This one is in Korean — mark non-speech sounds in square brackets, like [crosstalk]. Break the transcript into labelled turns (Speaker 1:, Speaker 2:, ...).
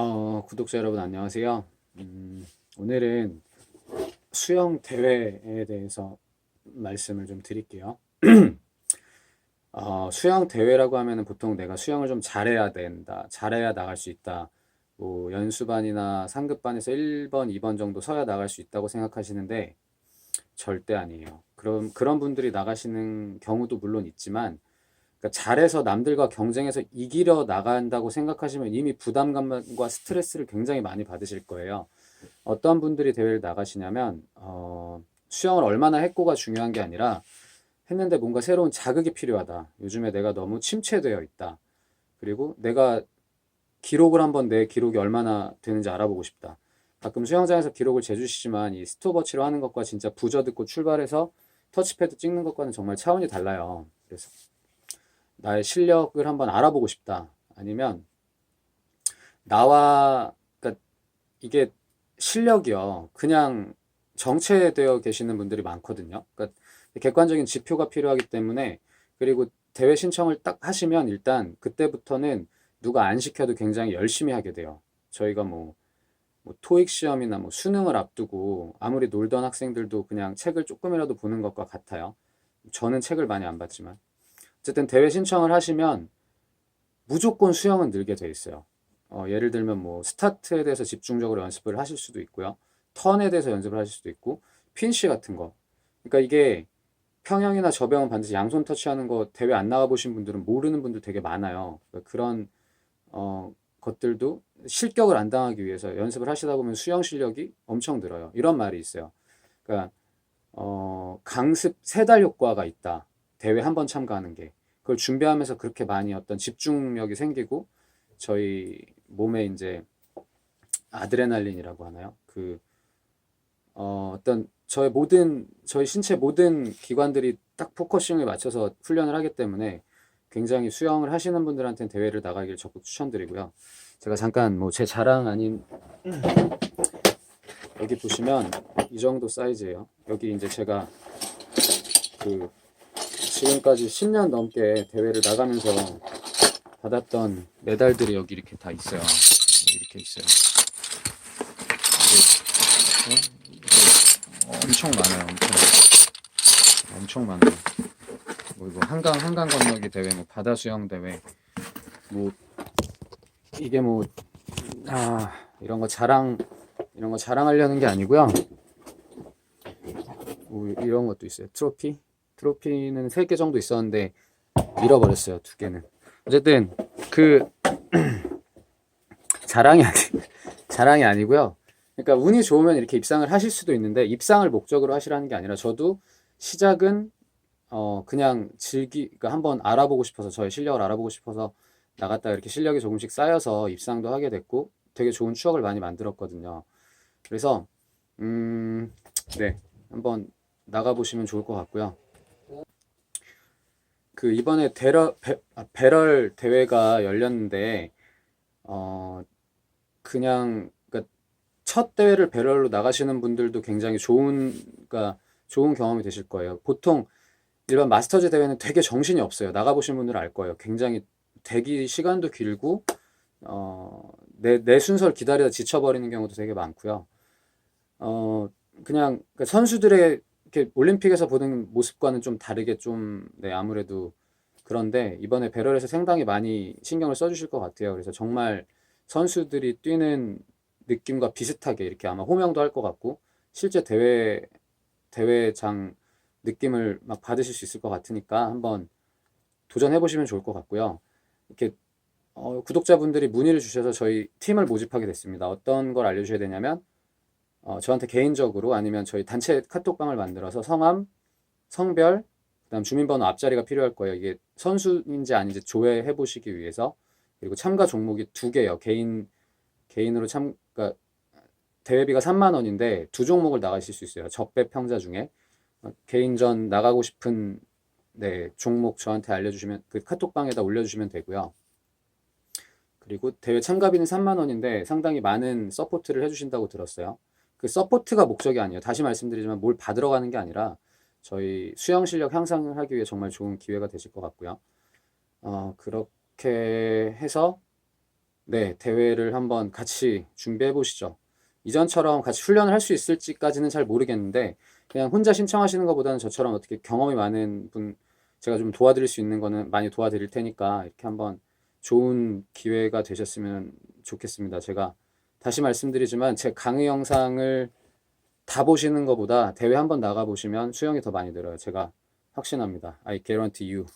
Speaker 1: 어, 구독자 여러분 안녕하세요. 음, 오늘은 수영 대회에 대해서 말씀을 좀 드릴게요. [clears throat] 어, 수영 대회라고 하면은 보통 내가 수영을 좀 잘해야 된다, 잘해야 나갈 수 있다. 뭐 연수반이나 상급반에서 1번, 2번 정도 서야 나갈 수 있다고 생각하시는데 절대 아니에요. 그런 그런 분들이 나가시는 경우도 물론 있지만 그러니까 잘해서 남들과 경쟁해서 이기려 나간다고 생각하시면 이미 부담감과 스트레스를 굉장히 많이 받으실 거예요. 어떤 분들이 대회를 나가시냐면 어, 수영을 얼마나 했고가 중요한 게 아니라 했는데 뭔가 새로운 자극이 필요하다. 요즘에 내가 너무 침체되어 있다. 그리고 내가 기록을 한번 내 기록이 얼마나 되는지 알아보고 싶다. 가끔 수영장에서 기록을 재주시지만 이 스톱워치로 하는 것과 진짜 부저 듣고 출발해서 터치패드 찍는 것과는 정말 차원이 달라요. 그래서 나의 실력을 한번 알아보고 싶다. 아니면 나와 그러니까 이게 실력이요. 그냥 정체되어 계시는 분들이 많거든요. 그러니까 객관적인 지표가 필요하기 때문에 그리고 대회 신청을 딱 하시면 일단 그때부터는 누가 안 시켜도 굉장히 열심히 하게 돼요. 저희가 뭐, 뭐 토익 시험이나 뭐 수능을 앞두고 아무리 놀던 학생들도 그냥 책을 조금이라도 보는 것과 같아요. 저는 책을 많이 안 봤지만 어쨌든 대회 신청을 하시면 무조건 수영은 늘게 돼 있어요. 어, 예를 들면 뭐 스타트에 대해서 집중적으로 연습을 하실 수도 있고요. 턴에 대해서 연습을 하실 수도 있고 핀시 같은 거. 그러니까 이게 평영이나 저병은 반드시 양손 터치하는 거 대회 안 나가 보신 분들은 모르는 분들 되게 많아요. 그러니까 그런 어, 것들도 실격을 안 당하기 위해서 연습을 하시다 보면 수영 실력이 엄청 늘어요. 이런 말이 있어요. 그러니까 어, 강습 세 달 효과가 있다. 대회 한 번 참가하는 게. 그걸 준비하면서 그렇게 많이 어떤 집중력이 생기고 저희 몸에 이제 아드레날린이라고 하나요? 그 어, 어떤 저의 모든 저희 신체 모든 기관들이 딱 포커싱을 맞춰서 훈련을 하기 때문에 굉장히 수영을 하시는 분들한테는 대회를 나가길 적극 추천드리고요. 제가 잠깐 뭐 제 자랑 아닌 여기 보시면 이 정도 사이즈예요. 여기 이제 제가 그 지금까지 10년 넘게 대회를 나가면서 받았던 메달들이 여기 이렇게 다 있어요. 이렇게 있어요. 어? 엄청 많아요. 엄청 엄청 많아요. 뭐 이거 한강 한강 건너기 대회, 뭐 바다 수영 대회, 뭐 이게 뭐 아 이런 거 자랑 이런 거 자랑하려는 게 아니고요. 뭐 이런 것도 있어요. 트로피 트로피는 세개 정도 있었는데 잃어버렸어요. 두 개는. 어쨌든 그 [clears throat] 자랑이 아니 [laughs] 자랑이 아니고요. 그러니까 운이 좋으면 이렇게 입상을 하실 수도 있는데 입상을 목적으로 하시라는 게 아니라 저도 시작은 어 그냥 즐기 그러니까 한번 알아보고 싶어서 저의 실력을 알아보고 싶어서 나갔다 이렇게 실력이 조금씩 쌓여서 입상도 하게 됐고 되게 좋은 추억을 많이 만들었거든요. 그래서 음, 네. 한번 나가 보시면 좋을 것 같고요. 그 이번에 대럴 배, 아, 배럴 대회가 열렸는데 어 그냥 그러니까 첫 대회를 배럴로 나가시는 분들도 굉장히 좋은 그러니까 좋은 경험이 되실 거예요. 보통 일반 마스터즈 대회는 되게 정신이 없어요. 나가 보신 분들은 알 거예요. 굉장히 대기 시간도 길고 어, 내, 내 순서를 기다리다 지쳐버리는 경우도 되게 많고요. 어, 그냥 그 선수들의 이렇게 올림픽에서 보는 모습과는 좀 다르게 좀, 네, 아무래도 그런데 이번에 배럴에서 상당히 많이 신경을 써주실 것 같아요. 그래서 정말 선수들이 뛰는 느낌과 비슷하게 이렇게 아마 호명도 할 것 같고 실제 대회, 대회장 느낌을 막 받으실 수 있을 것 같으니까 한번 도전해 보시면 좋을 것 같고요. 이렇게 어, 구독자분들이 문의를 주셔서 저희 팀을 모집하게 됐습니다. 어떤 걸 알려주셔야 되냐면 어, 저한테 개인적으로 아니면 저희 단체 카톡방을 만들어서 성함, 성별, 그다음 주민번호 앞자리가 필요할 거예요. 이게 선수인지 아닌지 조회해 보시기 위해서 그리고 참가 종목이 두 개요. 개인 개인으로 참 그러니까 대회비가 3만 원인데 두 종목을 나가실 수 있어요. 적배 평자 중에 어, 개인전 나가고 싶은 네, 종목 저한테 알려주시면 그 카톡방에다 올려주시면 되고요. 그리고 대회 참가비는 3만 원인데 상당히 많은 서포트를 해주신다고 들었어요. 그 서포트가 목적이 아니에요. 다시 말씀드리지만 뭘 받으러 가는 게 아니라 저희 수영 실력 향상을 하기 위해 정말 좋은 기회가 되실 것 같고요. 어, 그렇게 해서 네, 대회를 한번 같이 준비해 보시죠. 이전처럼 같이 훈련을 할 수 있을지까지는 잘 모르겠는데, 그냥 혼자 신청하시는 것보다는 저처럼 어떻게 경험이 많은 분, 제가 좀 도와드릴 수 있는 거는 많이 도와드릴 테니까, 이렇게 한번 좋은 기회가 되셨으면 좋겠습니다. 제가 다시 말씀드리지만, 제 강의 영상을 다 보시는 것보다 대회 한번 나가 보시면 수영이 더 많이 늘어요. 제가 확신합니다. I guarantee you.